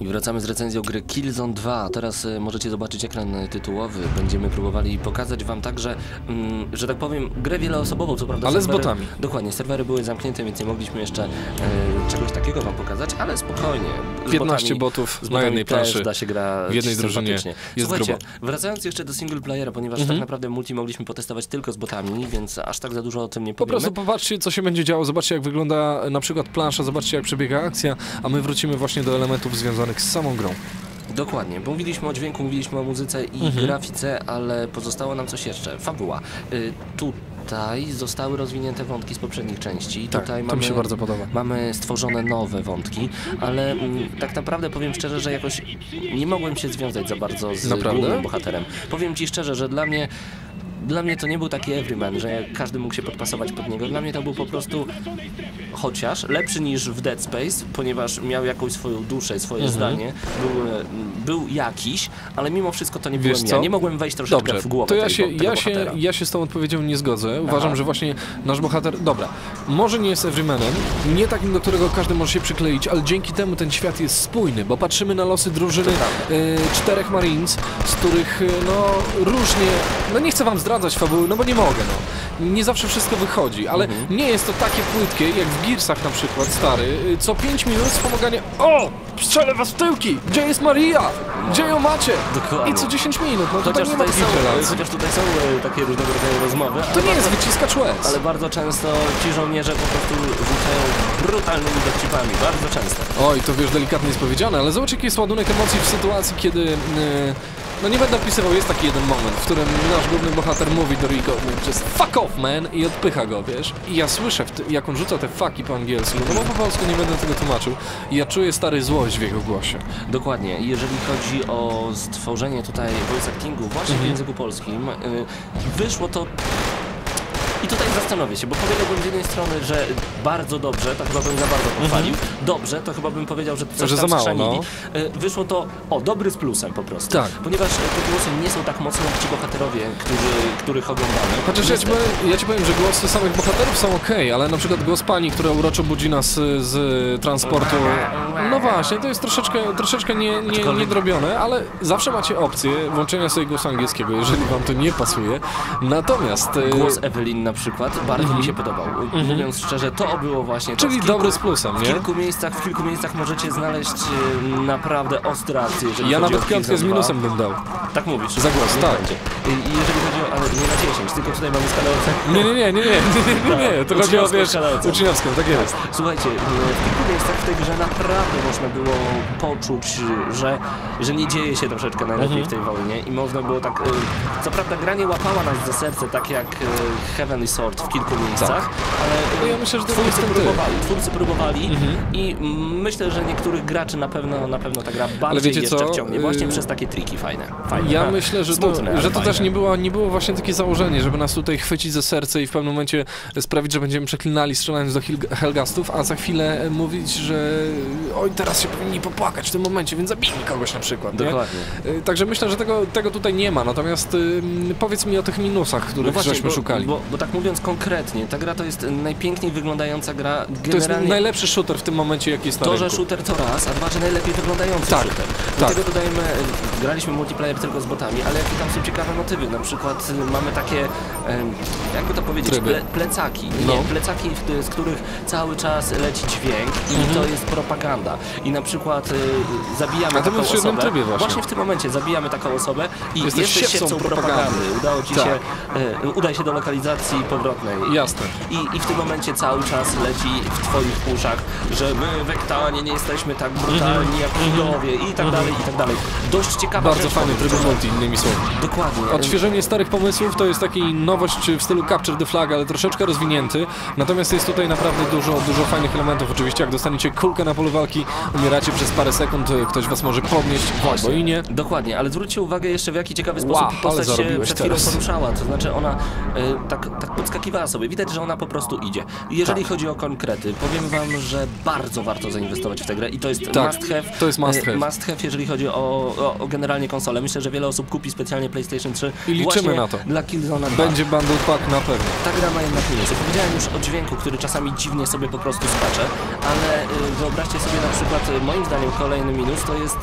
I wracamy z recenzją gry Killzone 2. Teraz e, możecie zobaczyć ekran e, tytułowy. Będziemy próbowali pokazać wam także, mm, że tak powiem, grę wieloosobową, co prawda Ale z serwery- botami. Dokładnie, serwery były zamknięte, więc nie mogliśmy jeszcze e, czegoś takiego wam pokazać, ale spokojnie. Z 15 botami, botów z na jednej planszy. da się gra w jednej drużynie jest Słuchajcie, grubo. wracając jeszcze do single playera, ponieważ Mhm. tak naprawdę multi mogliśmy potestować tylko z botami, więc aż tak za dużo o tym nie Po powiemy. prostu popatrzcie, co się będzie działo, zobaczcie, jak wygląda na przykład plansza, zobaczcie, jak przebiega akcja, a my wrócimy właśnie do elementów związanych z samą grą. Dokładnie, bo mówiliśmy o dźwięku, mówiliśmy o muzyce i Mhm. grafice, ale pozostało nam coś jeszcze. Fabuła. Y, tutaj zostały rozwinięte wątki z poprzednich części. Tak, tutaj mamy, się bardzo podoba. Mamy stworzone nowe wątki, ale mm, tak naprawdę powiem szczerze, że jakoś nie mogłem się związać za bardzo z Naprawdę? głównym bohaterem. Powiem ci szczerze, że dla mnie dla mnie to nie był taki everyman, że każdy mógł się podpasować pod niego. Dla mnie to był po prostu chociaż lepszy niż w Dead Space, ponieważ miał jakąś swoją duszę, swoje Mhm. zdanie, był, e, był jakiś, ale mimo wszystko to nie Wiesz byłem co? ja. Nie mogłem wejść troszeczkę Dobrze, w głowę to ja się, tego ja, się, ja się z tą odpowiedzią nie zgodzę. Uważam, Aha. że właśnie nasz bohater, dobra, może nie jest everymanem, nie takim, do którego każdy może się przykleić, ale dzięki temu ten świat jest spójny, bo patrzymy na losy drużyny e, czterech Marines, z których e, no różnie, no nie chcę wam zdradzać fabuły, no bo nie mogę, no. Nie zawsze wszystko wychodzi, ale Mhm. nie jest to takie płytkie, jak w Gearsach na przykład, stary. E, Co 5 minut wspomaganie, o, strzelę was w tyłki, gdzie jest Maria? Gdzie ją macie? Dokładnie. I co 10 minut, no Chociaż tutaj nie ma tutaj, są, chociaż tutaj są e, takie różnego rodzaju rozmowy, To nie jest wyciskacz łez. ale bardzo często ci żołnierze po prostu rzucają brutalnymi dowcipami, bardzo często. Oj, to wiesz, delikatnie jest powiedziane, ale zobacz jaki jest ładunek emocji w sytuacji, kiedy... e, no nie będę opisywał, jest taki jeden moment, w którym nasz główny bohater mówi do Rico, just fuck off man i odpycha go, wiesz? I ja słyszę, jak on rzuca te fucki po angielsku, no bo po polsku nie będę tego tłumaczył, i ja czuję stary złość w jego głosie. Dokładnie. Jeżeli chodzi o stworzenie tutaj voice actingu właśnie Mhm. w języku polskim, y, wyszło to... I tutaj zastanowię się, bo powiedziałbym z jednej strony, że bardzo dobrze, to chyba bym za bardzo pochwalił. Dobrze, to chyba bym powiedział, że coś Mhm. Że tam za mało, no. Y, Wyszło to, o, dobry z plusem po prostu. Tak. Ponieważ y, te głosy nie są tak mocne jak ci bohaterowie, którzy, których oglądamy. Chociaż ja ci, powiem, ja ci powiem, że głosy samych bohaterów są ok, ale na przykład głos pani, która uroczo budzi nas z, transportu, no właśnie, to jest troszeczkę, troszeczkę nie, nie, niedrobione, ale zawsze macie opcję włączenia sobie głosu angielskiego, jeżeli wam to nie pasuje. Natomiast... e, Głos Ewelin na przykład bardzo mi się podobał. Mówiąc szczerze, to było właśnie. Mhm. Czyli W kilku- dobry z plusem, W nie? kilku miejscach, w kilku miejscach możecie znaleźć e, naprawdę ostre akcje, Ja nawet piątkę z minusem 2. bym dał. Tak mówisz. Za głos, tak. będzie. I jeżeli chodzi o, ale nie na 10, tylko tutaj mamy skalę. Nie, nie, nie, nie, nie, nie, nie, nie. to chodzi o, wiesz, uczniowską, tak jest. Słuchajcie, e, w kilku miejscach w tej grze naprawdę można było poczuć, że, że nie dzieje się troszeczkę najlepiej Mhm. w tej wojnie i można było tak... Co prawda gra nie łapała nas za serce, tak jak e, Heavenly Sword w kilku miejscach, ale No ja myślę, że to twórcy próbowali, twórcy próbowali Mhm. i myślę, że niektórych graczy na pewno, na pewno ta gra bardziej wiecie jeszcze co? wciągnie, właśnie Y, przez takie triki fajne. fajne. Ja myślę, że to, smutne, ale że to fajne. też nie było, nie było właśnie takie założenie, żeby nas tutaj chwycić za serce i w pewnym momencie sprawić, że będziemy przeklinali strzelając do Helgastów, a za chwilę mówić, że oj, teraz się powinni popłakać w tym momencie, więc zabijmy kogoś na przykład. Nie? Dokładnie. Y, Także myślę, że tego, tego tutaj nie ma, natomiast powiedz mi o tych minusach, których żeśmy No bo, szukali. Bo, bo tak mówiąc konkretnie, ta gra to jest najpiękniej wyglądająca gra to jest generalnie. najlepszy shooter w tym momencie, jaki jest na To, że rynku. shooter to raz, a dwa, że najlepiej wyglądający Tak, shooter. Do tak. tego dodajemy, e, graliśmy multiplayer tylko z botami, ale jakie tam są ciekawe motywy. Na przykład e, mamy takie, jakby to powiedzieć, ple, plecaki. Nie, No. plecaki, z których cały czas leci dźwięk i Mhm. to jest propaganda. I na przykład e, zabijamy A taką w osobę. trybie właśnie. w tym momencie zabijamy taką osobę i Jesteś jesteś, siewcą siewcą propagandy. propagandy. Udało ci Tak. się, e, udaj się do lokalizacji powrotnej. Jasne. I, I w tym momencie cały czas leci w twoich uszach, że my w Ektanie nie jesteśmy tak brutalni jak Żydowie i tak dalej, i tak dalej. Dość ciekawa Mhm. Bardzo fajny tryb multi, innymi słowy. Dokładnie. Odświeżenie starych pomysłów to jest taki nowość w stylu Capture the Flag, ale troszeczkę rozwinięty. Natomiast jest tutaj naprawdę dużo, dużo fajnych elementów. Oczywiście jak dostaniecie kulkę na polu walki, umieracie przez parę sekund, ktoś was może podnieść, albo i nie. Dokładnie, ale zwróćcie uwagę jeszcze w jaki ciekawy Wow, sposób ale postać się przed chwilą teraz. poruszała. To znaczy ona e, tak, tak podskakiwała sobie. Widać, że ona po prostu idzie. Jeżeli jeżeli chodzi o konkrety, powiem wam, że bardzo warto zainwestować w tę grę i to jest Tak, must have. to jest must e, have. Must have, jeżeli chodzi o, o, o generalnie konsolę. Myślę, że wiele osób kupi specjalnie PlayStation 3 I liczymy na to. dla Killzone 2. Będzie bundle pack na pewno. Ta gra ma jednak minusy. Powiedziałem już o dźwięku, który czasami dziwnie sobie po prostu skacze, ale y, wyobraźcie sobie na przykład, y, moim zdaniem kolejny minus to jest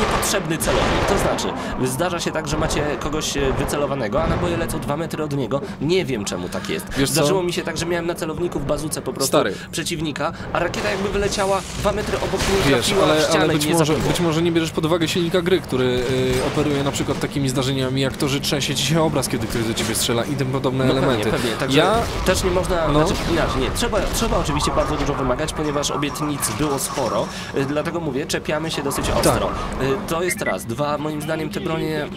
niepotrzebny celownik. To znaczy, zdarza się tak, że macie kogoś wycelowanego, a naboje lecą dwa metry od niego. Nie wiem czemu tak jest. Wiesz co? Zdarzyło mi się tak, że miałem na celowniku w bazuce po prostu Stary. przeciwnika, a rakieta jakby wyleciała dwa metry obok mnie, Wiesz, ale, ale być, może, zabiło. być może nie bierzesz pod uwagę silnika gry, który y, operuje na przykład takimi zdarzeniami jak to, że trzęsie ci się obraz, kiedy ktoś do ciebie strzela i tym podobne No elementy. Pewnie, pewnie. Także Ja też nie można, No. znaczy inaczej, nie, trzeba, trzeba oczywiście bardzo dużo wymagać, ponieważ obietnic było sporo, y, dlatego mówię, czepiamy się dosyć ostro. Tak. Y, To jest raz. Dwa, moim zdaniem te bronie...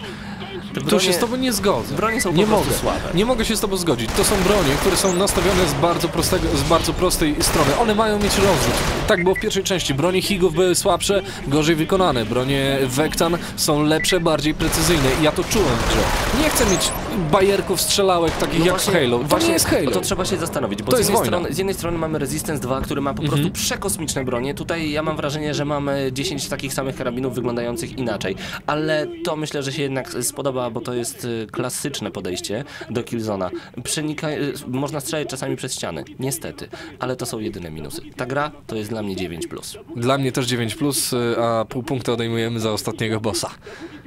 Te Tu bronie się z tobą nie zgodzę. bronie są nie mogę. słabe. Nie mogę się z tobą zgodzić. To są bronie, które są nastawione z bardzo, prostego, z bardzo prostej strony. One mają mieć rozrzut. Tak było w pierwszej części. Bronie Higów były słabsze, gorzej wykonane. Bronie Vectan są lepsze, bardziej precyzyjne. I ja to czułem w grze. Nie chcę mieć bajerków, strzelałek takich No jak właśnie- Halo. To właśnie nie jest Halo. No to trzeba się zastanowić, bo To z, jednej strony, z jednej strony mamy Resistance 2, który ma po Mhm. prostu przekosmiczne bronie. Tutaj ja mam wrażenie, że mamy 10 takich samych karabinów wyglądających inaczej. Ale to myślę, że się jednak spodoba, bo to jest y, klasyczne podejście do Killzona. Przenika, y, można strzelać czasami przez ściany, niestety, ale to są jedyne minusy. Ta gra to jest dla mnie 9+. Dla mnie też 9, plus, y, a pół punkta odejmujemy za ostatniego bossa,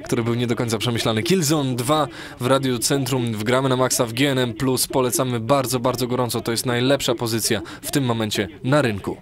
który był nie do końca przemyślany. Killzone 2 w Radiu Centrum, w gramy na maksa w GNM, polecamy bardzo, bardzo gorąco. To jest najlepsza pozycja w tym momencie na rynku.